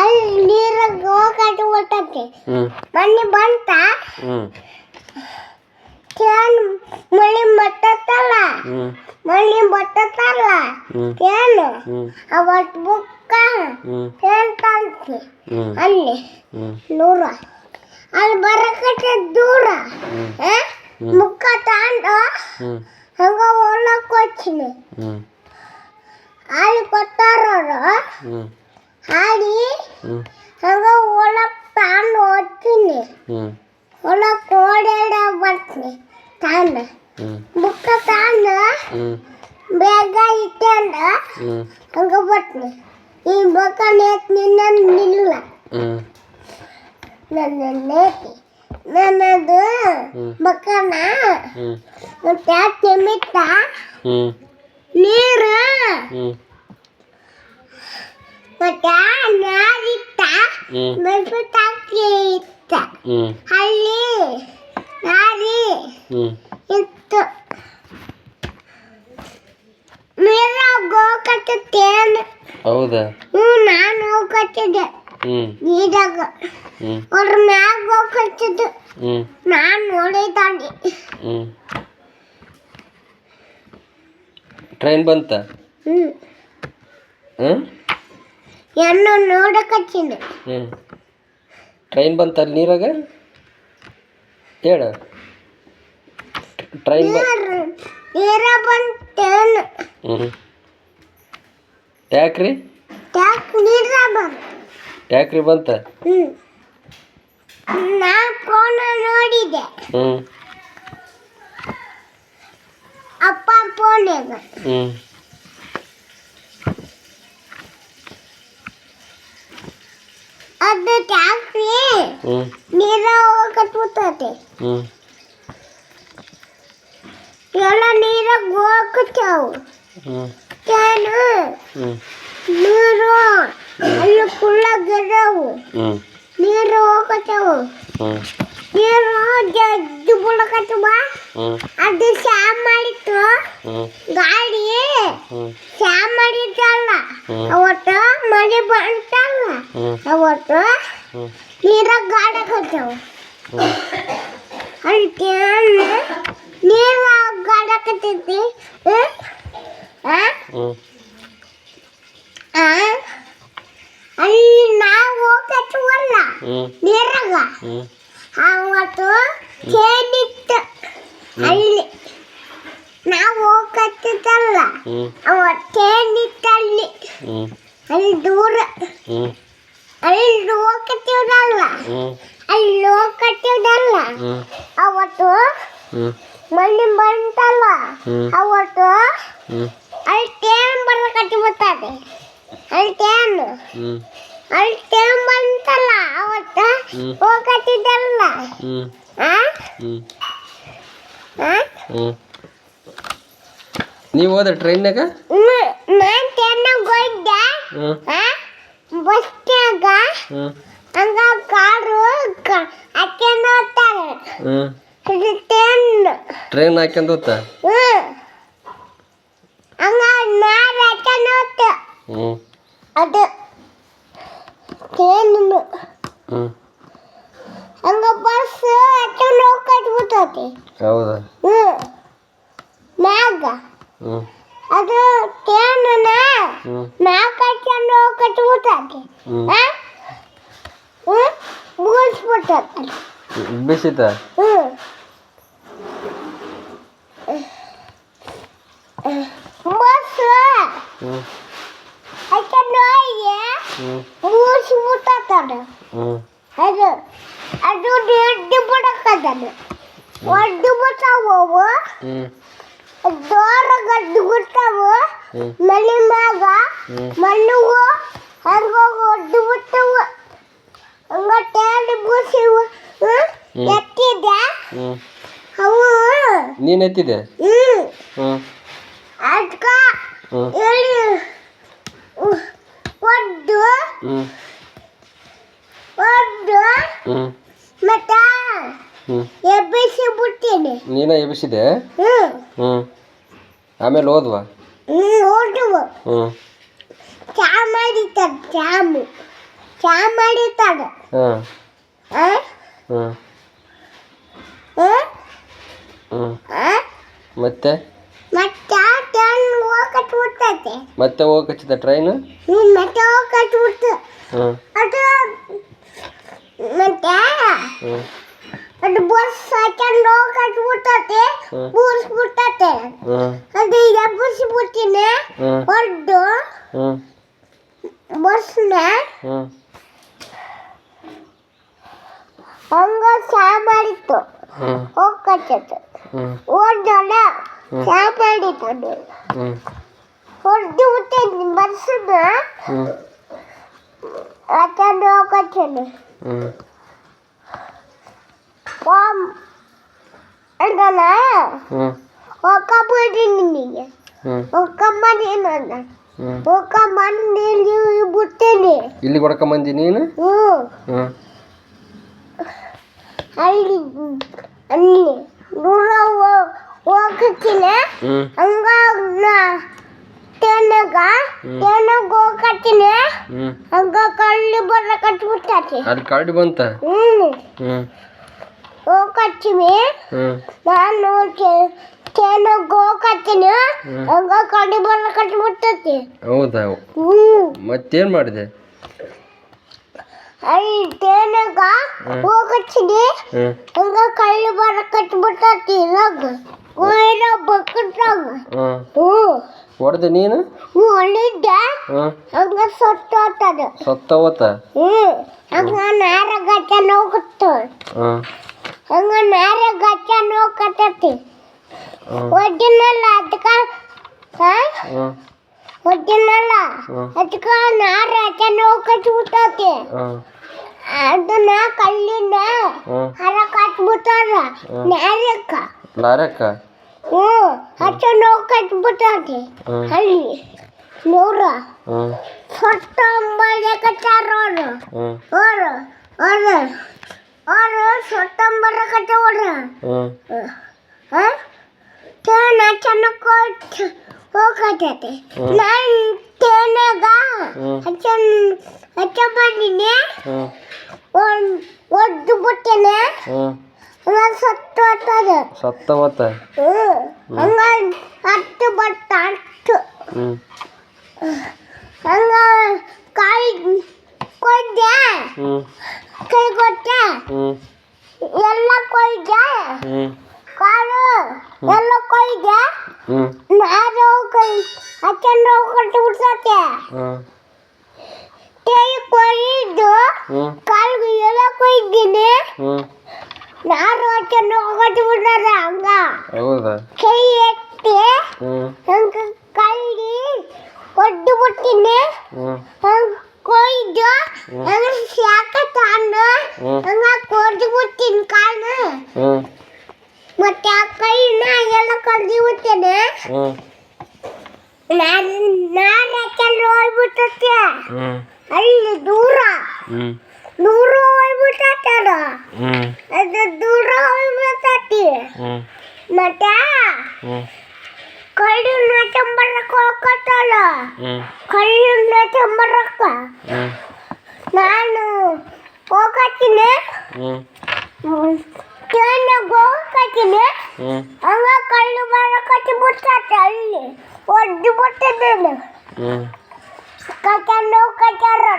ಅಲ್ಲಿ ನೀರಾಗ ಹೋಗಾಟ ಹೊಟ್ಟತಿ. ಮಣ್ಣಿ ಬಂತ. ಕೇನ್ ಮಳಿ ಮಟ್ಟತ್ತಲ್ಲ ಮಳಿ ಮಟ್ಟತ್ತಲ್ಲ ಕೇನ್? ಅವತ್ ಬುಕ್ಕ. ಕೇನ್ ತಂತಿ? ಅಲ್ಲಿ. ನೂರ. ಅಲ್ಲಿ ಬರಕಟ್ಟೆ ದೂರ. ಮುಕ್ಕ ತಾಂಡ. ಹಂಗ ಒಳಕ್ಕೆ ಕೊಚ್ಚಿನಿ ಅಲ್ಲಿ ಕೊತ್ತಾರ ಹ್ಞೂ ಹಾಡಿ ಹ್ಞೂ ಹಂಗ ಹೊಲಕ್ಕೆ ತಾಂಡು ಹೋಗ್ತೀನಿ ಹ್ಞೂ ಹೊಲಕ್ಕೆ ಓಡಾಡ ಬರ್ತೀನಿ ತಾಂಡ ಹ್ಞೂ ಮುಖ ತಾಂಡ ಹ್ಞೂ ಬೇಗ ಇಟ್ಕೊಂಡ ಹ್ಞೂ ಹಂಗ ಬರ್ತೀನಿ ಈ ಬಕ ನೇತ್ ನಿನ್ನ ನಿಲ್ಲ ಹ್ಞೂ ನನ್ನ ನೇತಿ ನನ್ನದು ಹ್ಮ್. ಬಕನ ಹ್ಞೂ ಮತ್ತೆ ಯಾಕೆ ನಿಮಿತ್ತ ಹ್ಞೂ ನೀರು ಹ್ಞೂ ಮತ್ತೆ ನಾರಿತ್ತ ಹ್ಞೂ ಇತ್ತ ಅಲ್ಲಿ ನಾರಿ ಇತ್ತು. ಹೌದಾ? ಹ್ಞೂ ನಾನು ಹೋಗತ್ತಿದ್ದೆ ಹ್ಞೂ ನೀರಾಗ. ಹ್ಞೂ ಅವ್ರ ಮ್ಯಾಗ ಹೋಗತ್ತಿದ್ದು ನಾನು ನೋಡಿದ್ದಾನೆ. ಟ್ರೈನ್ ಬಂತ? ಹ್ಞೂ ಹ್ಞೂ ಎನ್ನು ನೋಡಕತ್ತೀನಿ ಹ್ಞೂ ಟ್ರೈನ್ ಬಂತ ಅಲ್ಲಿ ನೀರಾಗ? ಹೇಳು. ಟ್ರೈನ್ ಬ ನೀರ ಬಂತೇನು. ಹ್ಞೂ ಯಾಕ್ರಿ? ಟ್ಯಾಕ್ ನೀರ ಬಂತ? ಯಾಕ್ರಿ ಬಂತ? ಹ್ಞೂ ನಾ ಫೋನ ನೋಡಿದೆ. ಹ್ಞೂ ಅಪ್ಪ ಫೋನ್ ಹ್ಞೂ ಅದು ಟ್ಯಾಕ್ರಿ ಹ್ಞೂ ನೀರ ಹೋಗತ್ಬಿಟ್ಟೈತೆ ಹ್ಞೂ ಎಲ್ಲ ನೀರಾಗ ಹೋಗತ್ತಾವು ಹ್ಞೂ ಏನು ಹ್ಞೂ ನೀರು ಅಲ್ಲಿ ಕುಳ್ಳ ಗಿಡವು ಹ್ಞೂ ನೀರು ಹೋಗತ್ತಾವು ಹ್ಞೂ ನೀರು ಜಡ್ಡು ಬಿಡಕತ್ತವ ಹ್ಞೂ ಅದು ಸ್ಯಾಮ್ ಮಾಡಿತ್ತು ಹ್ಞೂ ಗಾಡಿ ಹ್ಞೂ ಸ್ಯಾಮ್ ಮಾಡಿದ್ದಲ್ಲ ಹ್ಮ್. ಅವತ್ತು ಮಳೆ ಬಂತಲ್ಲ ಹ್ಞೂ ಅವತ್ತು ಹ್ಞೂ ನೀರಾಗ ಗಾಡಕತ್ತವ ಹ್ಞೂ ಅದಕ್ಕೆ ನೀರು ಗಾಡಕತ್ತೈತಿ ಆ ಹ್ಞೂ ಆ? ಅಲ್ಲಿ ನಾವು ಹೋಗತ್ತವಲ್ಲ ಹ್ಞೂ ನೀರಾಗ ಹ್ಞೂ ಅವತ್ತು ಚೇನಿತ್ತು ಅಲ್ಲಿ ನಾವು ಹೋಗತ್ತಿದ್ದಲ್ಲ ಹ್ಞೂ ಅವತ್ತು ಚೇನಿತ್ತಲ್ಲಿ ಹ್ಞೂ ಅಲ್ಲಿ ದೂರ ಹ್ಞೂ ಅಲ್ಲಿ ಹೋಗತ್ತಿವಲ್ಲ ಅಲ್ಲಿ ಹೋಗತ್ತಿವಲ್ಲ ಅವತ್ತು ಮಣ್ಣಿ ಬಂತಲ್ಲ. ಅವತ್ತು ಅಲ್ಲಿ ಟೇನ್ ಬರ್ಕತ್ತಿ ಬರ್ತದೆ ಅಲ್ಲಿ ಟೇನ್ ಅಲ್ಲಿ ಟೇನ್ ಬಂತಲ್ಲ ಅವತ್ತ. ಹೋಗತ್ತಿದ್ದಲ್ಲ ನೀವು ಹೋದ ಟ್ರೈನ್ನಾಗ. ನಾನ್ ಆ? ಬಸ್ನ್ಯಾಗ ಹಂಗ ಕಾರು ಹಾಕ್ಯಂಡ್ ಹೋಗ್ತಾರೆ. ಇದು ಟ್ರೈನ್. ಹೋತಾ ಹ್ಮ್. ಹಂಗ ನಾರ್ ಹಾಕ್ಯಂಡ್ ಹೋಗ್ತ. ಅದು ಹಂಗ ಬಸ್ ಹಾಕ್ಯಂಡ್ ಹೋಗ್ಕಟ್ಬಿಟ್ಟೈತಿ ಹೌದಾ? ಹ್ಮ್. ಮ್ಯಾಗ. ಅದು ಟ್ರೈನ್ ಮ್ಯಾಗ ಹಾಕ್ಯಂಡ್ ಹೋಗ್ಕಟ್ಬಿಟ್ಟೈತಿ ಹ್ಞೂ ಆ ಹ್ಮ್ ಮುಗಿಸ್ಬಿಟ್ಟೈತಿ ಬಿಸಿತ ಹ್ಮ್ ಬಸ್ ಹ್ಞೂ ಹಾಕ್ಯಂಡ್ ಹೋಗಿ ಹ್ಞೂ ಮುಗಿಸ್ಬಿಟ್ಟದ ಹ್ಞೂ ಅದು ಅದು ದೊಡ್ಡ ಬಿಡಕ್ಕದನು ಒಡ್ಡು ಬಿಟ್ಟಾವು ಅವು ಹ್ಞೂ ದೋರ ಗಡ್ಡು ಬಿಟ್ಟಾವು ಹ್ಞೂ ಮನೆ ಮ್ಯಾಗ ಮಣ್ಣು ಹಂಗ ಒಡ್ಡು ಬಿಟ್ಟವು. ಹಂಗ ಟೇಲ್ ಬೂಸಿವು. ಎತ್ತಿದ್ದೆ ಅವು. ನೀನು ಎತ್ತಿದೆ ಹ್ಮ್. ಹ್ಞೂ ಅದ್ಕ ಹೇಳಿ ಒಡ್ಡು ಹ್ಞೂ ಮತ್ತ ಎಬ್ಬಿಸಿ ಬಿಟ್ಟಿನಿ. ನೀನ ಎಬ್ಬಿಸಿದೆ ಹ್ಮ್. ಹ್ಞೂ ಆಮೇಲೆ ಹ್ಮ್ ಹ್ಞೂ. ಚಾ ಮಾಡಿತಾರೆ ಚಾಮು. ಚಾ ಮಾಡಿತಾರೆ ಹಾಂ ಆ? ಹ್ಞೂ. ಆ? ಆ? ಮತ್ತೆ? ಮತ್ತೆ ಟ್ರೈನ್ ಹೋಗಕ್ಕೆ ಬಿಡ್ತೈತೆ. ಮತ್ತೆ ಟ್ರೈನು ಹ್ಞೂ ಮತ್ತೆ ಹೋಗಕ್ಕೆ ಬಿಡ್ತು. ಅದು ಮತ್ತೆ ಅದು ಬಸ್ ಹಾಕೊಂಡು ಹೋಗಕ್ಕೆ ಬಿಡ್ತೈತೆ. ಹ್ಮ್. ಅದು ಎಬ್ಬರಿಸ್ಬಿಡ್ತೀನಿ ಹ್ಞೂ ಹೊಡ್ದು ಹ್ಞೂ ಬಸ್ನ ಹ್ಞೂ ಹಂಗ ಚಾ ಮಾಡಿತ್ತು ಹ್ಞೂ ಹೋಗತ್ತೆ ಹ್ಞೂ ಓದಲ್ಲ ಹ್ಮ್. ಚಾ ಮಾಡಿತ್ತು ಅದು ಹ್ಞೂ ಹೊಡ್ದು ಬಿಟ್ಟಿದ್ದೀನಿ ಬಸ್ನ ಹ್ಞೂ ಹಾಕೊಂಡು ಹೋಗತ್ತೇನೆ ಹ್ಞೂ ಪಾಮ್ ಅಂದಲ್ಲ ಹ್ಞೂ ಹೋಗಬಿದ್ದೀನಿ ಹೋಗಮ್ಮನಿ ನನ್ನ. ಹ್ಞೂ ಇಲ್ಲಿ ಬಿಡ್ತೇನೆ. ಇಲ್ಲಿ ಕೊಡ್ಕೊಂಬಂದಿ ನೀನು? ಹ ಅಲ್ಲಿ ಅಲ್ಲಿ ದೂರ ಹೋಗತ್ತಿಲ್ಲ ಹ್ಞೂ ಹಂಗ ತೇನಗ. ತೇನಗ ಹ್ಞೂ ಹಂಗ ಕಳ್ಳಿ ಬರ ಕಟ್ಬಿಡ್ತೈತಿ ಅಲ್ಲಿ ಕಳ್ಳಿ ಬಂತ? ಹ್ಞೂ. ಹ್ಞೂ ನಾನು ತೇನಗ ಹೋಗತ್ತೀನಿ ಹಂಗ ಕಡಿ ಬಲ್ಲ ಕಟ್ಟಿ ಬಿಡ್ತತಿ ಹೌದಾ? ಹ್ಞೂ ಮತ್ತೇನು ಮಾಡಿದೆ? ಅಲ್ಲಿ ತೇನಗ ಹ್ಮ್. ಹ್ಞೂ ಹಂಗ ಕಳ್ಳಿ ಬರ ಕಟ್ಬಿಡ್ತೈತಿ ಇರಾಗ ಏನೋ ಬಕ್ಕಟ್ಟಾಗ. ಹ್ಞೂ ಹ್ಞೂ ಹೊಡೆದೆ ನೀನು? ಹ್ಞೂ ಅಲ್ಲಿದ್ದೆ ಸೊತ್ತ ಹೋತದ ಸತ್ತೋತದ. ಹೋತ ಹ್ಞೂ ಹಂಗ ನಾರ ಗಚ್ಚ ನೋಗುತ್ತ ಹಂಗ ನಾರ ಗಚ್ಚ ಹೋಗತ್ತೈತಿ ಹ್ಞೂ ಒಡ್ಡಿನಲ್ಲ ಅದಕ್ಕ ಹಾ ಹ್ಞೂ ಒಡ್ಡಿನಲ್ಲ ಹ್ಮ್. ಅದಕ್ಕ ನಾರ ಹಚ್ಚ ಹೋಗತ್ ಬಿಟ್ಟೈತಿ ಹ್ಞೂ ಅದನ್ನ ಕಲ್ಲಿಂದ ಹ್ಞೂ ಹರ ಕಟ್ಬಿಟ್ಟಾರ ಹ್ಮ್. ನಾರಕ್ಕ ಲಾರಕ್ಕ ಹ್ಞೂ ಹಚ್ಚ ಹೋಗತ್ ಬಿಟ್ಟೈತಿ ಹ್ಞೂ ಅಲ್ಲಿ ನೂರ ಹ್ಞೂ ಸೊಟ್ಟ ಕಚ್ಚಾರ ಅವರು ಹ್ಞೂ ಅವರು ಅವರು ಅವರು ಸೊಟ್ಟಂಬರ ಕಟ್ಟವ್ರ নাচানো করছে ও কথাতে না টেনে গা আচ্ছা আচ্ছা বাড়ি নে ওর ওর দুপুর টেনে আমার সত্য কথা সত্য কথা আমার আট্ট বট্ট আট্ট আমার কাল কই যায় কে করতে এল্লা কই যায় ಕಾಲು ಎಲ್ಲ ಕೊಯ್ದೆ ಹ್ಞೂ ನಾರು ಕೈ ಹಚ್ಚಂಡು ಕೊಟ್ಟು ಬಿಡ್ಸತ್ತೆ ಹ್ಞೂ ಕೈ ಕೊಯ್ದು ಹ್ಞೂ ಕಾಲ್ಗೆ ಎಲ್ಲ ಕೊಯ್ದಿನಿ ಹ್ಞೂ ನಾರು ಹಚ್ಚಂಡು ಕೊಟ್ಟು ಬಿಡ್ತಾರೆ ಹಂಗ ಹೌದಾ ಕೈ ಎತ್ತಿ ಹ್ಞೂ ಹಂಗ ಕಳ್ಳಿ ಒಡ್ದು ಬಿಟ್ಟಿನಿ ಹೋಗ್ಬಿಟ್ಟೆ ಹ್ಞೂ ಅಲ್ಲಿ ದೂರ ಹ್ಞೂ ದೂರ ಹೋಗ್ಬಿಟ್ಟಾರ ಹ್ಞೂ ಅದು ದೂರ ಹೋಗ್ಬಿಟ್ಟತಿ ಹ್ಞೂ ಮತ್ತೆ ಹ್ಞೂ ಕಳ್ಳಿನ ಚಂಬರಕ್ಕೆ ಹೋಗತ್ತಲ್ಲ ಹ್ಞೂ ಕಳ್ಳಿನ ಚಂಬರಕ್ಕ ಹ್ಞೂ ನಾನು ಹೋಗತ್ತೀನಿ ಹ್ಞೂ ಟ್ರೈನಾಗ ಹೋಗತ್ತೀನಿ ಹ್ಞೂ ಹಂಗ ಕಳ್ಳು ಬರಕತ್ತಿ ಬಿಡ್ತೈತೆ ಅಲ್ಲಿ ಒದ್ದು ಬಿಟ್ಟಿದ್ದೇನೆ Cacarro, cacarro.